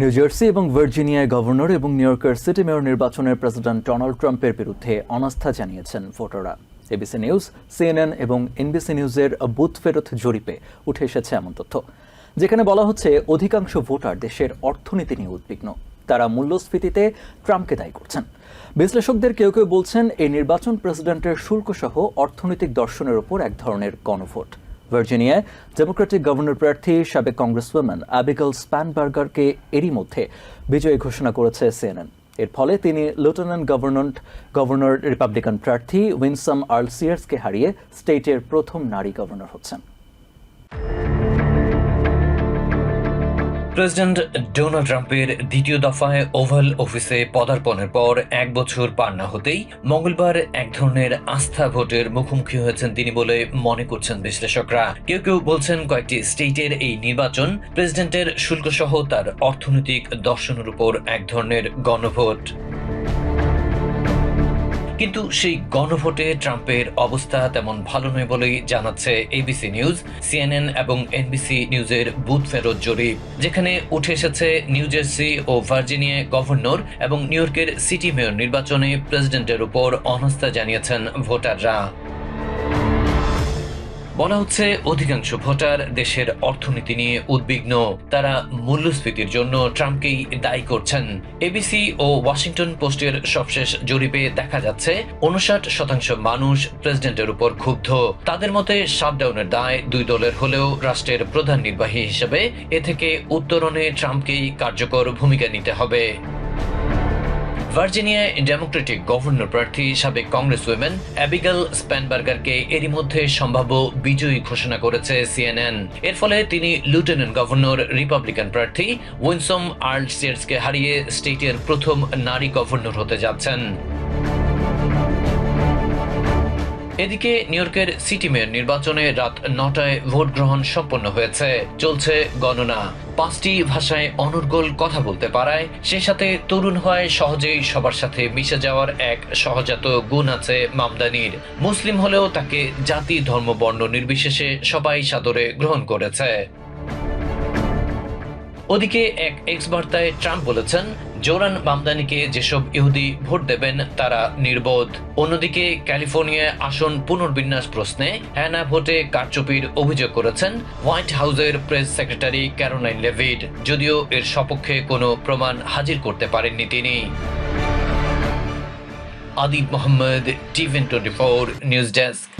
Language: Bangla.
নিউ জার্সি এবং ভার্জিনিয়ায় গভর্নর এবং নিউ ইয়র্কের সিটি মেয়র নির্বাচনের প্রেসিডেন্ট ডোনাল্ড ট্রাম্পের বিরুদ্ধে অনাস্থা জানিয়েছেন ভোটাররা। এবিসি নিউজ সিএনএন এবং এনবিসি নিউজের বুথ ফেরত জরিপে উঠে এসেছে এমন তথ্য। যেখানে বলা হচ্ছে, অধিকাংশ ভোটার দেশের অর্থনীতি নিয়ে উদ্বিগ্ন। তারা মূল্যস্ফীতিতে ট্রাম্পকে দায়ী করছেন। বিশ্লেষকদের কেউ কেউ বলছেন, এই নির্বাচন প্রেসিডেন্টের শুল্ক সহ অর্থনৈতিক দর্শনের উপর এক ধরনের গণভোট। ভার্জিনিয়ায় ডেমোক্রেটিক গভর্নর প্রার্থী সাবেক কংগ্রেসওম্যান আবিগল স্প্যানবার্গারকে এরই মধ্যে বিজয়ী ঘোষণা করেছে সিএনএন। এর ফলে তিনি লেফটেন্যান্ট গভর্নর গভর্নর রিপাবলিকান প্রার্থী উইনসাম আর্লসিয়ার্সকে হারিয়ে স্টেটের প্রথম নারী গভর্নর হচ্ছেন। প্রেসিডেন্ট ডোনাল্ড ট্রাম্পের দ্বিতীয় দফায় ওভাল অফিসে পদার্পণের পর এক বছর পার না হতেই মঙ্গলবার এক ধরনের আস্থা ভোটের মুখোমুখি হয়েছেন তিনি বলে মনে করছেন বিশ্লেষকরা। কেউ কেউ বলছেন কয়েকটি স্টেটের এই নির্বাচন প্রেসিডেন্টের শুল্ক সহ তার অর্থনৈতিক দর্শনের উপর এক ধরনের গণভোট। কিন্তু সেই গণভোটে ট্রাম্পের অবস্থা তেমন ভালো নয় বলেই জানাচ্ছে এবিসি নিউজ সিএনএন এবং এনবিসি নিউজের বুথ ফেরত জরিপ, যেখানে উঠে এসেছে নিউ জার্সি ও ভার্জিনিয়ায় গভর্নর এবং নিউ ইয়র্কের সিটি মেয়র নির্বাচনে প্রেসিডেন্টের উপর অনাস্থা জানিয়েছেন ভোটাররা। বলা হচ্ছে অধিকাংশ ভোটার দেশের অর্থনীতি নিয়ে উদ্বিগ্ন। তারা মূল্যস্ফীতির জন্য ট্রাম্পকেই দায়ী করছেন। এবিসি ও ওয়াশিংটন পোস্টের সবশেষ জরিপে দেখা যাচ্ছে উনষাট শতাংশ মানুষ প্রেসিডেন্টের উপর ক্ষুব্ধ। তাদের মতে শাটডাউনের দায় দুই দলের হলেও রাষ্ট্রের প্রধান নির্বাহী হিসেবে এ থেকে উত্তরণে ট্রাম্পকেই কার্যকর ভূমিকা নিতে হবে। ভার্জিনিয়ায় ডেমোক্রেটিক গভর্নর প্রার্থী সাবেক কংগ্রেস উইমেন অ্যাবিগাল স্প্যানবার্গারকে এরই মধ্যে সম্ভাব্য বিজয়ী ঘোষণা করেছে সিএনএন। এর ফলে তিনি লিউটেন্যান্ট গভর্নর, রিপাবলিকান প্রার্থী উইনসম আর্লসিয়ার্সকে হারিয়ে স্টেটের প্রথম নারী গভর্নর হতে যাচ্ছেন। এদিকে নিউ সিটি মেয়র নির্বাচনে রাত নটায় ভোট গ্রহণ সম্পন্ন হয়েছে। চলছে গণনা। পাঁচটি ভাষায় অনর্গল কথা বলতে পারায়। সে সাথে তরুণ হয় সহজেই সবার সাথে মিশে যাওয়ার এক সহজাত গুণ আছে মামদানির। মুসলিম হলেও তাকে জাতি, ধর্ম, বর্ণ নির্বিশেষে সবাই সাদরে গ্রহণ করেছে। ওদিকে এক এক্স বার্তায় ট্রাম্প বলেছেন, জোরান মামদানিকে যেসব ইহুদি ভোট দেবেন তারা নির্বোধ। অন্যদিকে ক্যালিফোর্নিয়ায় আসন পুনর্বিন্যাস প্রশ্নে হ্যানা ভোটে কারচুপির অভিযোগ করেছেন হোয়াইট হাউসের প্রেস সেক্রেটারি ক্যারোলাইন লেভিড, যদিও এর সপক্ষে কোনো প্রমাণ হাজির করতে পারেননি তিনি। Adib Mohammad TVN twenty four, news desk.